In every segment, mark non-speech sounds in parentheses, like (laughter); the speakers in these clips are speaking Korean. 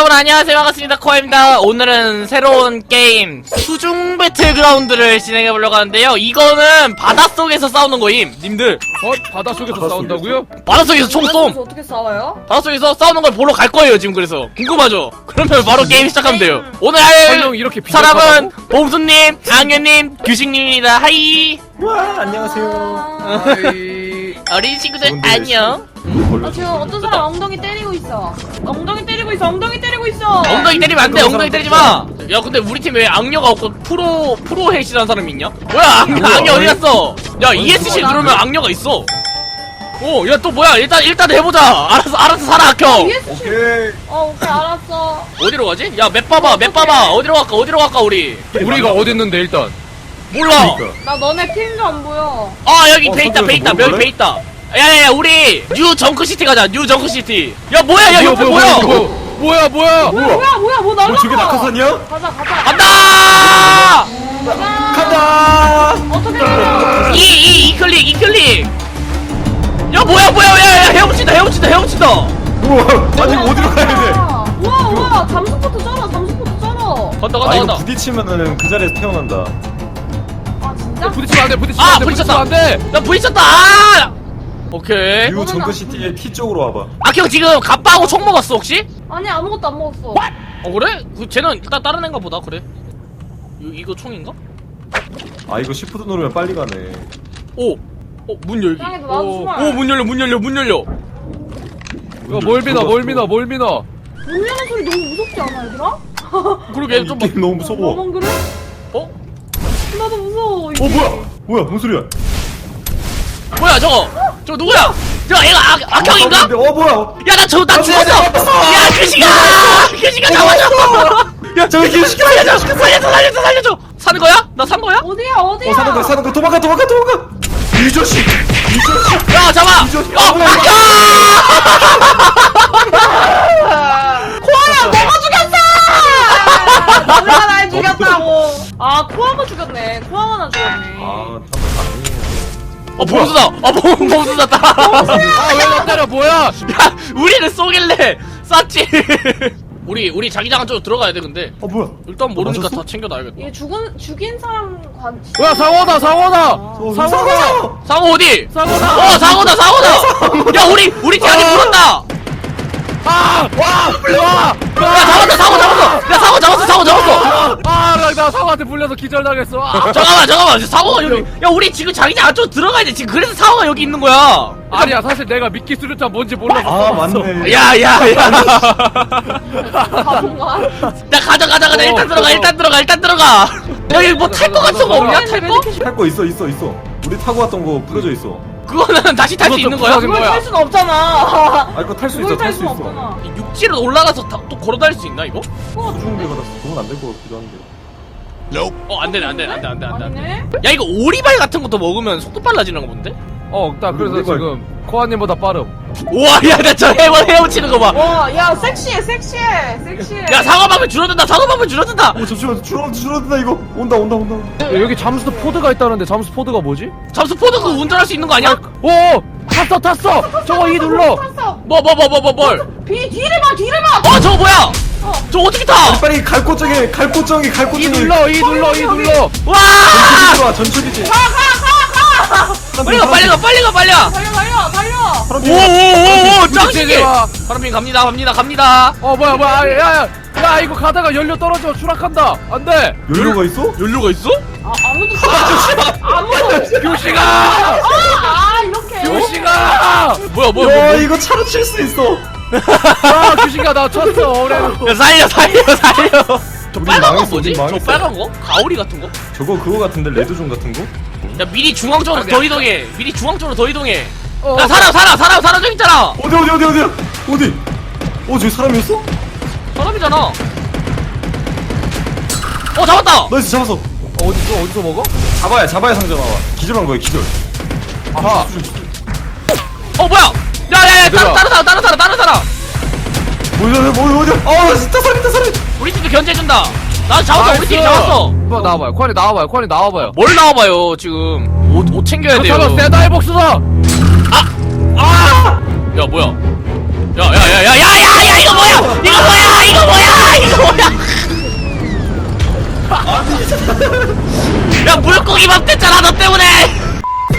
여러분 안녕하세요. 반갑습니다. 코아입니다. 오늘은 새로운 게임 수중 배틀그라운드를 진행해보려고 하는데요. 이거는 바닷속에서 싸우는 거임. 님들. 어? 바닷속에서 싸운다고요? 바닷속에서 총쏨 바닷속에서 어떻게 싸워요? 바닷속에서 싸우는 걸 보러 갈 거예요 지금 그래서. 궁금하죠? 그러면 바로 게임 시작하면 돼요 오늘 설명 할 이렇게 사람은 비겁하다고? 봉수님, 장현님, 규식님입니다. 하이. 와 안녕하세요. (laughs) 어린 친구들 안녕 아, 지금 어떤 사람 엉덩이 때리고 있어. 엉덩이 때리고 있어. 엉덩이 때리고 있어. 엉덩이 때리면 안돼 그런 엉덩이 때리지 마 야 근데 우리 팀 왜 악녀가 없고 프로 프로 헬시라는 사람이 있냐 뭐야 악녀 뭐야, 악녀 어디? 갔어 야 ESC 누르면 악녀가 있어 오 야 또 뭐야 일단 일단 해보자 알아서 알아서 살아 ESC. 오케이. 어, 오케이, 알았어. 어디로 가지 야 맵 봐봐 맵 봐봐 어디로 갈까 어디로 갈까 우리 우리가 어딨는데 일단 몰라 그러니까. 나 너네 필도 안 보여. 아 여기 어, 배 있다 배 있다 서쪽에서 여기 뭐배 있다 야야야 우리 뉴 정크시티 가자 뉴 정크시티 야 뭐야 야 옆에 뭐야 뭐야 뭐야 뭐야, 뭐야, 뭐야, 뭐 날라가. 뭐 저게 낙하산이야? 가자, 가자. 간다 가자. 간다. 어떻게 해? 이이 이클릭 이클릭 야 뭐야 뭐야 야야 헤엄친다 헤엄친다 헤엄친다 우와. 이거 어디로 가야 돼? 우와, 우와, 잠수포트 쩔어, 잠수포트 쩔어. 간다 아 간다 이거 간다 부딪히면은 그 자리에서 태어난다. 아, 진짜? 부딪히면 안돼 부딪히면 아 안돼 부딪혔다 안돼 나 부딪혔다 아! 오케이 뉴 정크시티의 T 쪽으로 와봐. 악형 지금 갑바하고 총 먹었어 혹시? 아니, 아무것도 안 먹었어. 어 그래? 그 쟤는 일단 다른 애인가 보다 그래 이, 이거 총인가? 아 이거 시프트 누르면 빨리 가네. 오! 어, 문 열기. 나도 오, 총알. 오, 문 열려, 문 열려, 문 열려. 뭘 믿어 뭘 믿어 뭘 믿어 문 여는 소리 너무 무섭지 않아, 얘들아? (laughs) 그러게, 좀, 막- 게임 너무 무서워. 어 너만 그래? 어? 나도 무서워. 이게. 뭐야? 뭐야 뭔 소리야? 뭐야, 저거? 저거 누구야? 저 얘가 악, 악형인가? 근데 어 뭐야? 야, 나 저, 나 죽었어! 야, 규식아! 규식아 잡아줘! 야, 저기 규식아! 살려줘! 살려줘, 살려줘, 살려줘! 사는 거야? 나 산 거야? 어디야, 어디야? 어 사는 거 사는 거 도망가 도망가 도망가. 이 자식. 이 자식. 야, 잡아! 이저- 어, 뭐야, 악형! (laughs) 코아야, 너가 죽였어! (laughs) 너가 날 죽였다고. 아, 코아가 죽였네. 코아가 나 죽였네. 아 어, 범수다! 어, 범, 범수다! 아왜 나 때려 뭐야 야, 우리를 쏘길래 쐈지! 우리, 우리 자기장 안쪽으로 들어가야 돼, 근데. 어 뭐야? 일단 모르니까 맞았어? 다 챙겨놔야겠다. 얘 죽은, 죽인 사람 관. 뭐야 상어다 상어다 어, 상어다 상어 어디? 상어다 어 상어다 상어다 야 우리 우리 팀 아직 물었다 아와 야 잡았다 상어 잡았어 야 상어 잡았어 상어 잡았어 아나 상어한테 불려서 기절당했어 아. 잠깐만 잠깐만 상어가 여기 야 우리 지금 자기장 안쪽 들어가야 돼 지금 그래서 상어가 여기 있는 거야 아니야 사실 내가 미끼 수류탄 뭔지 몰라서 아. 맞네. 야야야 바본가? 야 가자 가자 가자 일단 들어가 일단 들어가 일단 들어가 여기 뭐 탈 거 같은 거 없냐 탈 거? 탈거 있어 있어 있어. 우리 타고 왔던 거 부러져 있어. 그거는 다시 탈 수 그것도 있는 거야? 부서진 그걸 거야. 탈순 없잖아. 아 이거 탈 수 있어 그걸 탈 탈 수 순 있어. 없잖아. 육지로 올라가서 다, 또 걸어 다닐 수 있나 이거? 수중대 받았어. 그건 안 될 것 같기도 한데. 어 안 되네 안 되네 안돼 안 돼 안 돼 아니네? 야 이거 오리발 같은 것도 먹으면 속도 빨라지는 거 본데? 어딱 그래서 우리 지금 코아님보다 빠름 우와 야 나 저 헤엄 헤엄치는 거봐야 와, 야, 섹시해, 섹시해, 섹시해. 상어밥을 줄어든다 상어밥을 줄어든다 어 잠시만 줄어든다 줄어든다 이거 온다 온다 온다. 야, 여기 잠수 포드가 있다는데 잠수 포드가 뭐지? 잠수 포드 그거 운전할 수 있는 거 아니야? 오 탔어 탔어 저거 이 눌러 탔어. 뭐뭐뭐 뭐 뭐 뭘? 비, 뒤를 봐, 뒤를 봐! 어 저거 뭐야? 어. 저거 어떻게 타? 빨리 갈 곳정에 갈 곳정에 갈이 곳정에. 눌러 이 눌러 이 눌러 와! 전축이지 전축이지. 빨리 가 빨리 가 빨리 가 빨리 가! 달려, 달려, 달려! 오오오오 마. 파란핀 갑니다 갑니다 갑니다. 어 뭐야 뭐야 야야 야 이거 가다가 연료 떨어져 추락한다 안돼 연료가 있어? 연료가 있어? 아, 아무도, 아무도. 교시가 아, 아, 이렇게. 교시가 뭐야 뭐야 야 뭐야? 이거 차로 칠 수 있어. 아 교시가 나 쳤어 야 살려 살려 살려. 저 우리 빨간 거 망했어, 뭐지? 우리 저 망했어. 빨간 거? 가오리 같은 거? 저거 그거 같은데 레드존 같은 거? 야 미리 중앙 쪽으로 더 이동해. 미리 중앙 쪽으로 더 이동해. 어, 야 살아 살아 살아 살아 저기 있잖아. 어디 어디 어디 어디 어디? 어 저기 사람이었어? 사람이잖아. 어 잡았다. 나이스 잡았어. 어디서 어디서 먹어? 잡아야 잡아야 상자 나와. 기절한 거야 기절. 아하 어 뭐야? 야야야 얘들아. 다른 사람 다른 사람 다른 사람. 뭐야 뭐야 뭐야 어 진짜 사람 있다 사람. 우리 팀도 견제해준다. 나 잡았어 우리 팀 잡았어. 뭐 나와봐요 코아님 나와봐요 코아님 나와봐요 뭘 나와봐요 지금 옷, 옷 챙겨야 돼요 그렇다면 세다이 복수다 아! 야 뭐야 야야야야야야야 이거 뭐야? 이거 뭐야? 이거 뭐야? 이거 뭐야? 야 물고기 밥 됐잖아 너 때문에.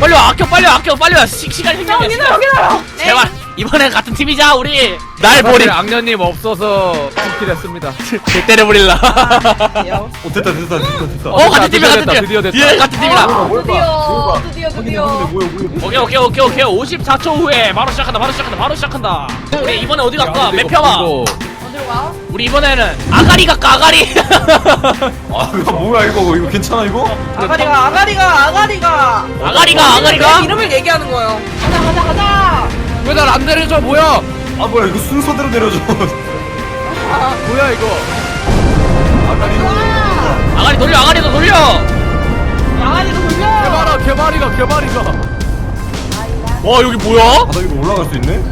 빨리 와 아껴 빨리 와 아껴 빨리 와. 시, 시간 형 생겼네 여기다 여기다. 제발 이번엔 같은 팀이자 우리 날 버리 악녀님 없어서 팀킬했습니다. 개 때려버릴라 야. 어 됐다 됐다 됐다 됐다 어 같은 팀이야 같은 팀 드디어 됐다. 예 같은 팀이다 드디어 드디어 드디어. 뭐야 뭐야 오케이 오케이 오케이 오케이 54초 후에 바로 시작한다 바로 시작한다 바로 시작한다 우리 이번에 어디 갈까 맵 펴봐 어디로 가? 우리 이번에는 아가리 갈까 아가리 (laughs) 아 이거 뭐야 이거 이거 괜찮아 이거? 아가리가 아가리가 아가리가. 아가리가 아가리가 내 이름을 얘기하는 거예요. 가자 가자 가자. 왜 날 안 내려줘 뭐야? 아 뭐야 이거 순서대로 내려줘 (laughs) 뭐야 이거? 와. 아가리 돌려 아가리도 돌려 아가리도 돌려. 개마라 개마리가 개마리가. 와 여기 뭐야? 바닥 위로 올라갈 수 있네?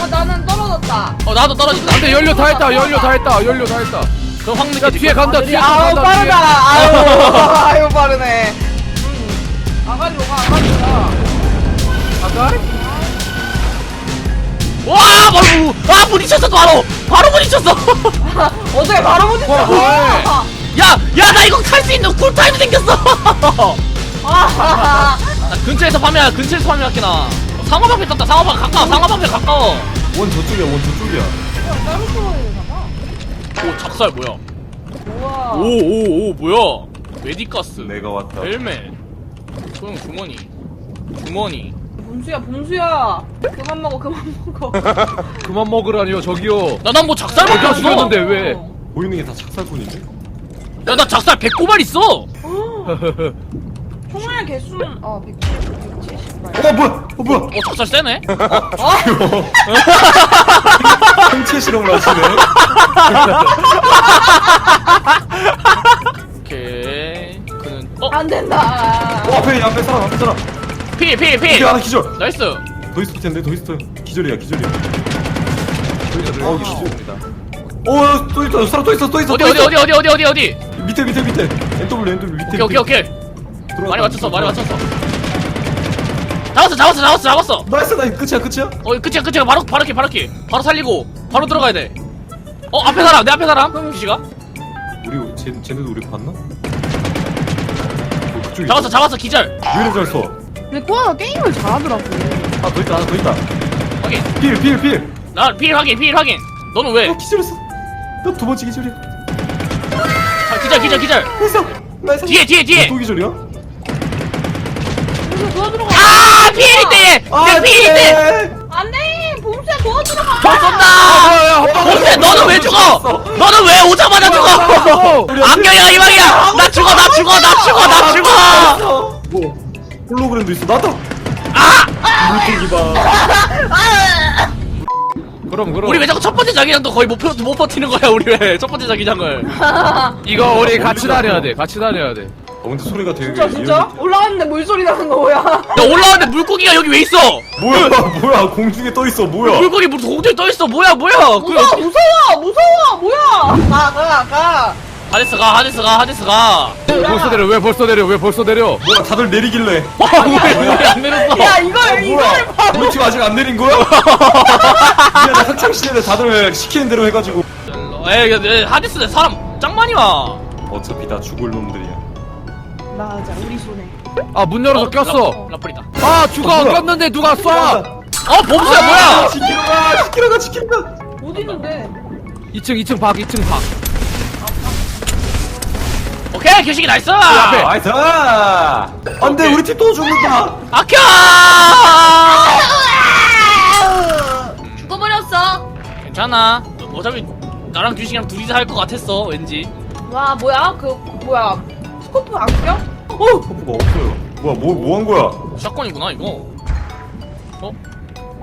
어 나는 떨어졌다. 어 나도 떨어진다 근데 연료 다 했다 연료 다 했다 연료 다 했다. 그럼 확 야 뒤에. 간다 뒤에 또 아우 간다. 빠르다. 뒤에. 아유 (laughs) 아유 빠르네. 음. 아가리로 가 아가리로 가. 아가리? 와 바로 아 부딪혔어 바로. 바로 부딪혔어. (laughs) 어떻게 바로? 와, 뭐해? 야야 나 이거 탈 수 있는 쿨타임 생겼어. 아. 나 근처에서 파밍하 근처에서 파밍할게 나. 상어방패 떴다 상어방 가까워 상어방패 가까워. 원 저쪽이야 원 저쪽이야. 따로 떨어지나 오 작살 뭐야? 우와. 오 오 오 뭐야? 메디가스. 내가 왔다. 헬멧. 소형 주머니. 주머니 봄수야 봄수야. 그만 먹어 그만 먹어. (laughs) 그만 먹으라니요 저기요. 나난뭐 작살 어디가 먹었어 죽였는데 왜? 보이는 게 다 착살뿐인데? 야 나 작살 100고발 있어 (laughs) 총알 개수는 어 170. 어 뭐야 어 뭐야 어 작살 세네 (laughs) 생체 실험을 하시네 오케이 그는 어 안 된다. 어 앞에 앞에 사람 앞에 사람 필, 필, 이게 필. 하나 기절 나이스. 더 있을 텐데 더 있어요 기절이야 기절이야 어 기절입니다 어또 있다 사람 또 있어 또 있어 어디, 또 어디, 있어. 어디, 어디, 어디, 어디, 어디. 밑에 밑에 밑에 NW NW 밑에 오케이, 오케이, 밑에. 오케이. 많이 맞췄어, 많이. 맞췄어. 잡았어, 잡았어, 잡았어, 잡았어. 나이스 나이스 끝이야 끝이야 어, 끝이야, 끝이야. 바로, 바로 키, 바로 키. 바로 살리고, 바로 들어가야 돼. 어, 앞에 사람, 내 앞에 사람. 귀시가. 우리 쟤, 쟤네도 우리 봤나? 어, 잡았어, 잡았어, 기절. 왜 이렇게 잘 써? 근데 꼬아가 게임을 잘하더라고. 아더 있다 하나 더 있다 확인. 필필필 나, 필 확인, 필 확인. 너는 왜? 어 기절했어 나 두 번째 기절이야 아, 기절, 기절, 기절. 나이스 나이스 뒤에, 뒤에, 뒤에. 또 기절이야? 봄수야 도와주러 가. 아! 아, 내! 네. 안돼. 봄수야 도와주러 가. 더 쏜다! 근데 너는 왜 죽어? 너는 왜 오자마자 죽어? 안경이야, 이왕이야! 나 죽어, 나 죽어, 나 죽어, 나 죽어! 뭐 홀로그램도 있어 나도 아! 물고기 봐 그럼 그럼. 우리 왜 자꾸 첫 번째 자기장도 거의 못, 버- 못 버티는 거야, 우리 왜? 첫 번째 자기장을. (laughs) 이거 우리 같이 다녀야 돼. 같이 다녀야 돼. 어 근데 소리가 되게 진짜 진짜? 올라왔는데 물소리 나는 거 뭐야? 야, 올라왔는데 물고기가 여기 왜 있어? 뭐야 뭐야 공중에 떠 있어 뭐야 물고기 물 공중에 떠있어, 뭐야, 뭐야? 그게 무서워. 무서워 무서워 뭐야? 가 가 가. 하데스 가, 하데스 가, 하데스 가. 벌써 내려 왜 벌써 내려 왜 벌써 내려? 뭐야 다들 내리길래 (laughs) 와, 우리 안 내렸어. 야 이걸 아, 이걸 뭐야 봐. 우리 팀 아직 안 내린 거야? (laughs) 미안해 학창시절에 다들 시키는 대로 해가지고 에이, 에이, 하데스 사람 짱 많이 와. 어차피 다 죽을 놈들이야 맞아 우리 손에. 아 문 열어서 꼈어. 라, 라플이다. 아 죽어 어, 뭐야? 꼈는데 누가 쏴? 어, 범수야, 뭐야? 지키러 가 지키러 가 지키러 가 어디 있는데? 2층 2층 박 2층 박. 오케이, 교식이 나이스! 앞에. 나이스 안돼 오케이. 우리 팀 또 죽는다 아켜! 죽어버렸어. 괜찮아. 어차피 나랑 규식이랑 둘이서 할 것 같았어, 왠지. 와 뭐야 그 뭐야 스코프 안 껴? 어 커브가 없어요 뭐야 뭐 뭐 한 거야 샷건이구나, 이거. 어?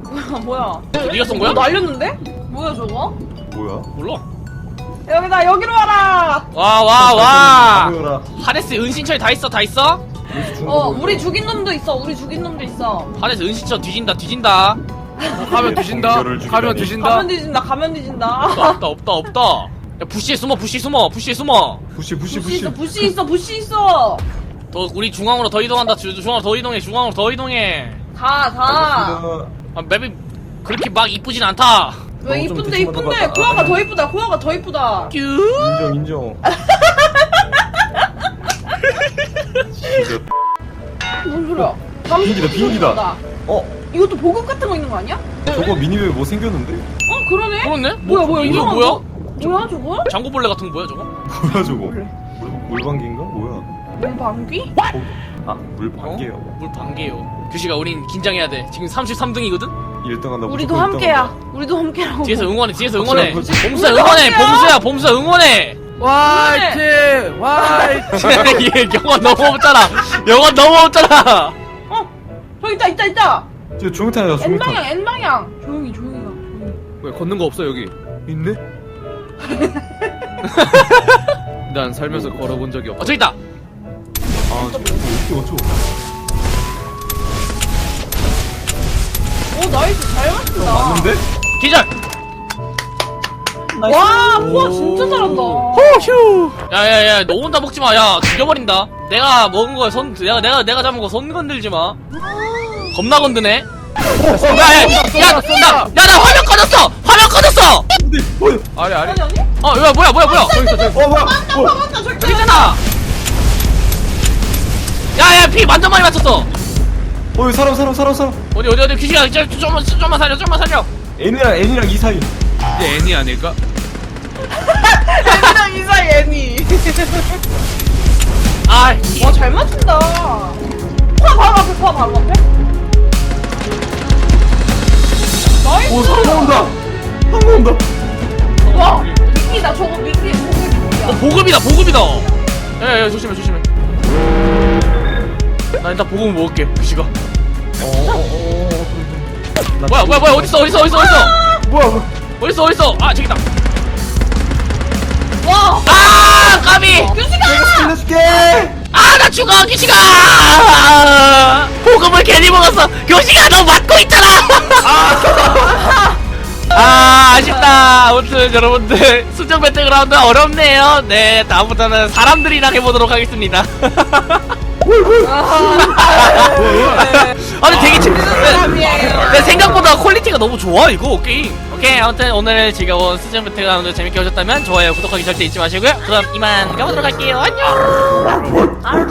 뭐야 뭐야? 네가 쏜 거야? 뭐 날렸는데? 뭐야 저거? 뭐야 몰라. 여기다 여기로 와라. 와, 와, 와! 하데스 은신처에 다 있어, 다 있어? 어 우리 죽인 놈도 있어 우리 죽인 놈도 있어. 하데스 은신처 뒤진다, 뒤진다. 가면 뒤진다. 공격을 죽이다니. 가면 뒤진다. 가면 뒤진다 가면 뒤진다. 없다, 없다, 없다, 없다. 야, 부시에 숨어, 부시에 숨어, 부시에 숨어. 부시 부시 부시 부시 있어 부시 있어 부시 있어. 더, 우리 중앙으로 더 이동한다, 주- 중앙으로 더 이동해, 중앙으로 더 이동해. 가 가. 아, 맵이 그렇게 막 이쁘진 않다 왜 이쁜데 이쁜데. 코아가 더 이쁘다 코아가 더 이쁘다 뀨 인정 인정 (laughs) 뭔 소리야 비행기다, 비행기다. 다어 이것도 보급 같은 거 있는 거 아니야? 저거 미니맵 뭐 생겼는데? 어 그러네 그렇네? 뭐야 뭐야 이거 이상한 뭐야? 거? 뭐야 저거? 장고벌레 같은 거 뭐야 저거? 뭐야 저거 물, 물방개인가? 뭐야 물방귀? 어? 아 물방개요 어? 물 반개요 규식아 우린 긴장해야 돼 지금 33등이거든? 1등 한다 우리도 무조건 함께야. 우리도 함께라고. 뒤에서 응원해 뒤에서 응원해. 그렇지, 범수야 우리도 응원해. 범수야 범수야 응원해. 화이팅! 화이팅! (laughs) 얘 영화 너무 없잖아. 영화 너무 없잖아. 어? 저기 있다 있다 있다. 저 조명탄이다 N방향 조명탄 N방향. 조용히 조용히 가 조용히. 왜 걷는 거 없어 여기? 있네? (laughs) (laughs) 난 살면서 걸어본 적이 어 없어 저기 있다. 아 저거 어떻게 어쩌 오 나이스. 잘 맞춘다. 맞는데? 기절! 와 코아 진짜 잘한다. 호휴. 야야야 너 혼자 먹지 마. 야 죽여버린다. 내가 먹은 거에 손 내가 내가 내가 잡은 거 손 건들지 마. 겁나 건드네. 야야야야나 화면 꺼졌어! 화면 꺼졌어! 아니 아니. 아니 아니? 어 뭐야 뭐야 뭐야 뭐야? 저기 있어 저기. 어 뭐야 맞다 맞다. 저기 여기 있잖아. 야야 피 완전 많이 맞췄어 어 여기 사람 사람 사람 사람. 어디 어디 어디 귀신아 좀, 좀만 좀만 살려 좀만 살려. N이랑 N이랑 이 사이 이게 애니 아닐까? 애니랑 이사이 애니. 아 이- 와잘 맞춘다. 코아 바로 앞에 코아 바로 앞에. 나이스. 오 사람 나온다. 사람 나온다. 와 미끼다 저거 미끼. 어, 미끼야. 보급이다 보급이다. 야야 조심해 조심해. 나 일단 보급 먹을게 귀신아 뭐야 뭐야 뭐야 어딨어 어딨어 어딨어 어딨어? 뭐야 뭐야 어딨어 어딨어? 아 저기다. 와! 아 까비! 규식아! 살려줄게! 아 나 죽어 귀신아! 아, 보급을 괜히 먹었어. 교시가 너 맞고 있잖아! 아! 아쉽다. 아무튼 여러분들 수정 배틀그라운드 어렵네요. 네 다음부터는 사람들이랑 해보도록 하겠습니다 (laughs) 아니 되게 재밌었는데 내 생각보다 퀄리티가 너무 좋아 이거 게임. 오케이 아무튼 오늘 즐거운 수정 배틀그라운드 재밌게 보셨다면 좋아요 구독하기 절대 잊지 마시고요. 그럼 이만 가보도록 할게요. 안녕! 아